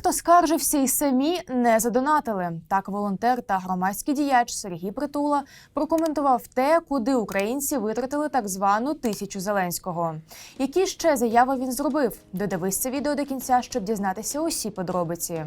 хто скаржився і самі не задонатили. Так, волонтер та громадський діяч Сергій Притула прокоментував те, куди українці витратили так звану тисячу Зеленського. Які ще заяви він зробив? Додивись це відео до кінця, щоб дізнатися усі подробиці.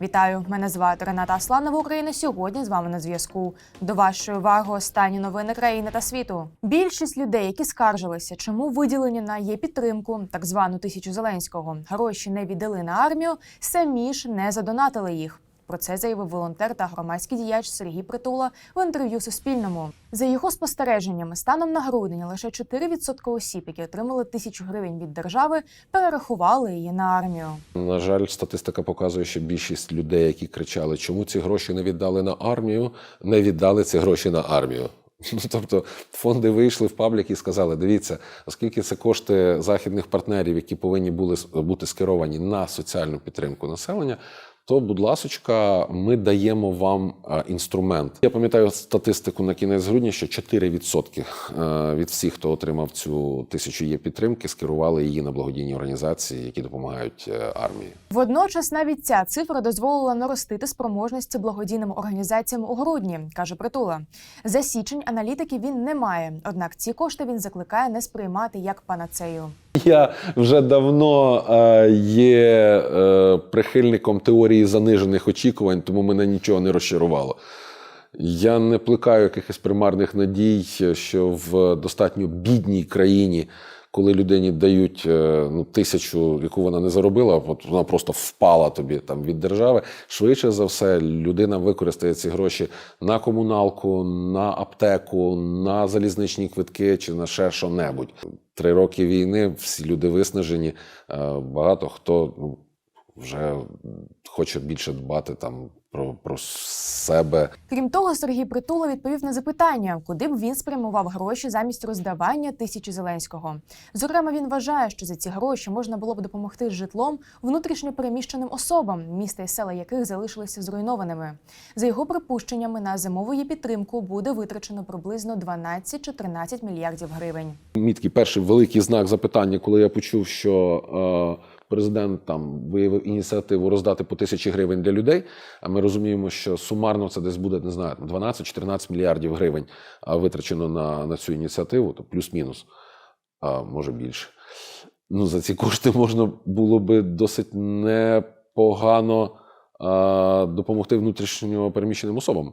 Вітаю! Мене звати Рената Асланова. Україна сьогодні з вами на зв'язку. До вашої уваги останні новини країни та світу. Більшість людей, які скаржилися, чому виділені на є підтримку, так звану тисячу Зеленського, гроші не віддали на армію, самі ж не задонатили їх. Про це заявив волонтер та громадський діяч Сергій Притула в інтерв'ю Суспільному. За його спостереженнями, станом на грудень лише 4% осіб, які отримали тисячу гривень від держави, перерахували її на армію. На жаль, статистика показує, що більшість людей, які кричали, чому ці гроші не віддали на армію, не віддали ці гроші на армію. Ну, тобто фонди вийшли в паблік і сказали: дивіться, оскільки це кошти західних партнерів, які повинні були бути скеровані на соціальну підтримку населення. То, будь ласочка, ми даємо вам е, інструмент. Я пам'ятаю статистику на кінець грудня, що 4% е, від всіх, хто отримав цю тисячу є підтримки, скерували її на благодійні організації, які допомагають е, армії. Водночас навіть ця цифра дозволила наростити спроможності благодійним організаціям у грудні, каже Притула. За січень аналітики він не має, однак ці кошти він закликає не сприймати як панацею. Я вже давно е, є е, прихильником теорії занижених очікувань, тому мене нічого не розчарувало. Я не плекаю якихось примарних надій, що в достатньо бідній країні, коли людині дають е, ну, тисячу, яку вона не заробила, от вона просто впала тобі там від держави. Швидше за все, людина використає ці гроші на комуналку, на аптеку, на залізничні квитки чи на ще що-небудь. Три роки війни, всі люди виснажені. е, Багато хто ну, вже хоче більше дбати там про, про себе. Крім того, Сергій Притула відповів на запитання, куди б він спрямував гроші замість роздавання тисячі Зеленського. Зокрема, він вважає, що за ці гроші можна було б допомогти з житлом внутрішньо переміщеним особам, міста і села яких залишилися зруйнованими. За його припущеннями, на зимову її підтримку буде витрачено приблизно 12-13 мільярдів гривень. Мій такий перший великий знак запитання, коли я почув, що е, президент там виявив ініціативу роздати по тисячі гривень для людей. А ми розуміємо, що сумарно це десь буде не знаю, 12-14 мільярдів гривень витрачено на, на цю ініціативу, то плюс-мінус, а може більше. Ну, за ці кошти можна було би досить непогано а, допомогти внутрішньо переміщеним особам.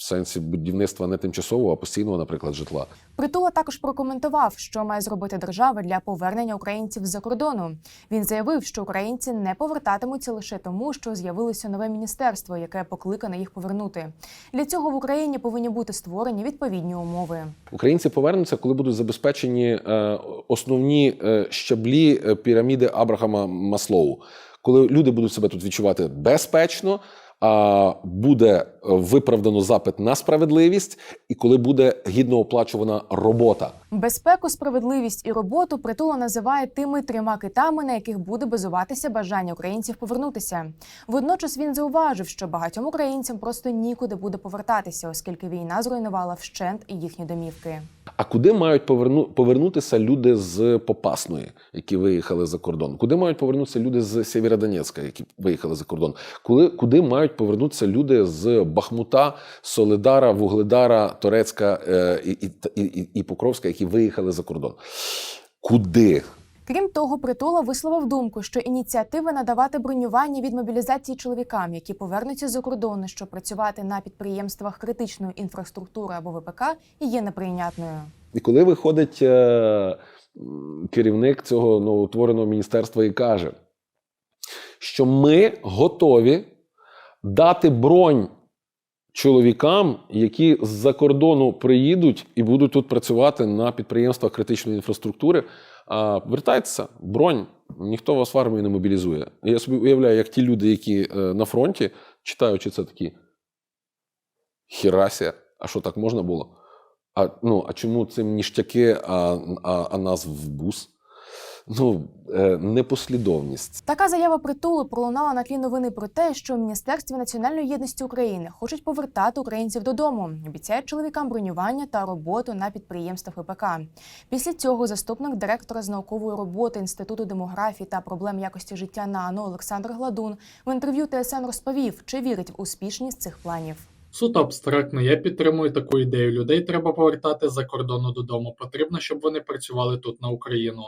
В сенсі будівництва не тимчасового, а постійного, наприклад, житла. Притула також прокоментував, що має зробити держава для повернення українців з-за кордону. Він заявив, що українці не повертатимуться лише тому, що з'явилося нове міністерство, яке покликане їх повернути. Для цього в Україні повинні бути створені відповідні умови. Українці повернуться, коли будуть забезпечені е, основні е, щаблі е, піраміди Абрахама Маслоу. Коли люди будуть себе тут відчувати безпечно, буде е, виправдано запит на справедливість, і коли буде гідно оплачувана робота. Безпеку, справедливість і роботу притула називає тими трьома китами, на яких буде базуватися бажання українців повернутися. Водночас він зауважив, що багатьом українцям просто нікуди буде повертатися, оскільки війна зруйнувала вщент і їхні домівки. А куди мають поверну, повернутися люди з Попасної, які виїхали за кордон? Куди мають повернутися люди з Сєвєродонецька, які виїхали за кордон? Куди, куди мають повернутися люди з Бахмута, Солидара, Вугледара, Торецька е, і, і, і, і Покровська, які виїхали за кордон? Куди? Крім того, притула висловив думку, що ініціатива надавати бронювання від мобілізації чоловікам, які повернуться з-за кордону, щоб працювати на підприємствах критичної інфраструктури або ВПК, є неприйнятною. І коли виходить е, керівник цього новоутвореного міністерства і каже, що ми готові дати бронь чоловікам, які з-за кордону приїдуть і будуть тут працювати на підприємствах критичної інфраструктури. А вертайтеся, бронь, ніхто вас в армію не мобілізує. Я собі уявляю, як ті люди, які е, на фронті, читаючи це такі. Хірасія, а що так можна було? А, ну, а чому цим ніштяки, а, а, а нас в бус? Ну, е, непослідовність. Така заява притулу пролунала на тлі новини про те, що в Міністерстві національної єдності України хочуть повертати українців додому. Обіцяють чоловікам бронювання та роботу на підприємствах ВПК. Після цього заступник директора з наукової роботи Інституту демографії та проблем якості життя НАНО Олександр Гладун в інтерв'ю ТСН розповів, чи вірить в успішність цих планів. Суто абстрактно, я підтримую таку ідею. Людей треба повертати з-за кордону додому. Потрібно, щоб вони працювали тут на Україну.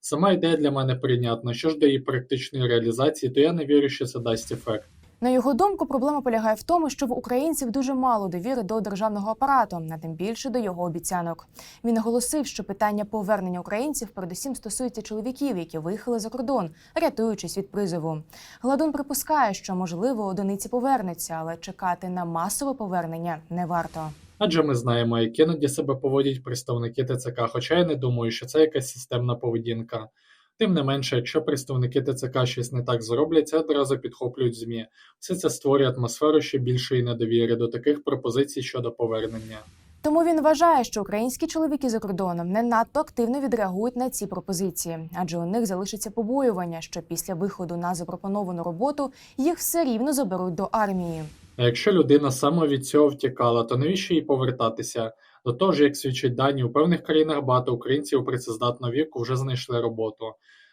Сама ідея для мене прийнятна. Що ж до її практичної реалізації, то я не вірю, що це дасть ефект. На його думку, проблема полягає в тому, що в українців дуже мало довіри до державного апарату, а тим більше до його обіцянок. Він наголосив, що питання повернення українців передусім стосується чоловіків, які виїхали за кордон, рятуючись від призову. Гладун припускає, що можливо одиниці повернуться, але чекати на масове повернення не варто. Адже ми знаємо, як іноді себе поводять представники ТЦК, хоча я не думаю, що це якась системна поведінка. Тим не менше, якщо представники ТЦК щось не так зроблять, це одразу підхоплюють ЗМІ. Все це створює атмосферу ще більшої недовіри до таких пропозицій щодо повернення. Тому він вважає, що українські чоловіки за кордоном не надто активно відреагують на ці пропозиції, адже у них залишиться побоювання, що після виходу на запропоновану роботу їх все рівно заберуть до армії. А якщо людина саме від цього втікала, то навіщо їй повертатися? До того ж, як свідчать дані, у певних країнах багато українців працездатного віку вже знайшли роботу.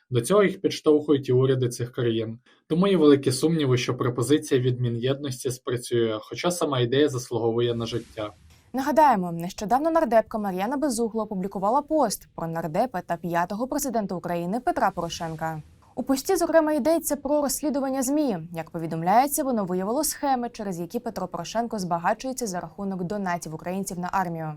До цього їх підштовхують і уряди цих країн. Тому є великі сумніви, що пропозиція від Мін'єдності спрацює, хоча сама ідея заслуговує на життя. Нагадаємо, нещодавно нардепка Мар'яна Безугло опублікувала пост про нардепа та п'ятого президента України Петра Порошенка. У пості, зокрема, йдеться про розслідування ЗМІ. Як повідомляється, воно виявило схеми, через які Петро Порошенко збагачується за рахунок донатів українців на армію.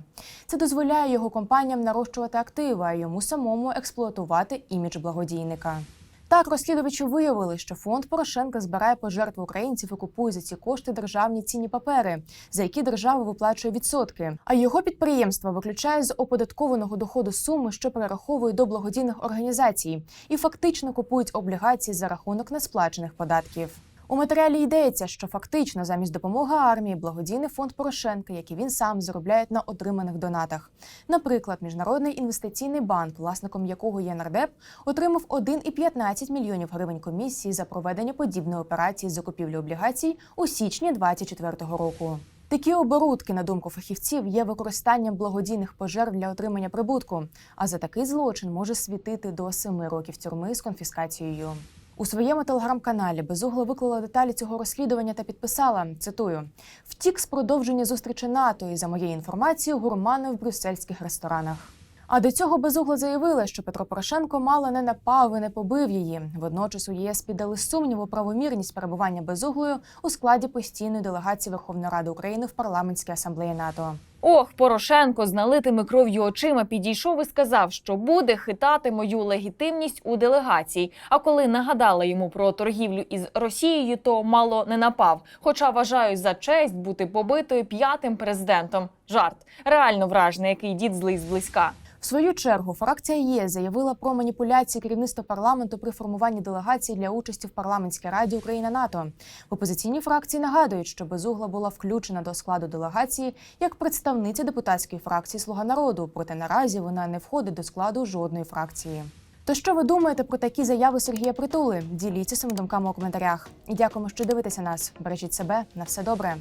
Це дозволяє його компаніям нарощувати активи, а йому самому експлуатувати імідж благодійника. Так, розслідувачі виявили, що фонд Порошенка збирає пожертви українців і купує за ці кошти державні цінні папери, за які держава виплачує відсотки. А його підприємство виключає з оподаткованого доходу суми, що перераховує до благодійних організацій, і фактично купують облігації за рахунок несплачених податків. У матеріалі йдеться, що фактично замість допомоги армії благодійний фонд Порошенка, який він сам заробляє на отриманих донатах. Наприклад, міжнародний інвестиційний банк, власником якого є нардеп, отримав 1,15 мільйонів гривень комісії за проведення подібної операції з закупівлі облігацій у січні 2024 року. Такі оборудки, на думку фахівців, є використанням благодійних пожертв для отримання прибутку. А за такий злочин може світити до 7 років тюрми з конфіскацією. У своєму телеграм-каналі Безугло виклала деталі цього розслідування та підписала цитую: втік з продовження зустрічі НАТО і за моєю інформацією гурмани в брюссельських ресторанах. А до цього безугло заявили, що Петро Порошенко мало не напав і не побив її. Водночас у ЄС піддали сумніву правомірність перебування безуглою у складі постійної делегації Верховної Ради України в парламентській асамблеї НАТО. Ох, Порошенко з налитими кров'ю очима підійшов і сказав, що буде хитати мою легітимність у делегації. А коли нагадала йому про торгівлю із Росією, то мало не напав. Хоча вважаю за честь бути побитою п'ятим президентом. Жарт реально вражений, який дід злий зблизька. В свою чергу фракція ЄС заявила про маніпуляції керівництва парламенту при формуванні делегації для участі в парламентській раді Україна НАТО. В опозиційній фракції нагадують, що безугла була включена до складу делегації як представниця депутатської фракції Слуга народу, проте наразі вона не входить до складу жодної фракції. То що ви думаєте про такі заяви Сергія Притули? Діліться своїми думками у коментарях. І дякуємо, що дивитеся нас. Бережіть себе на все добре.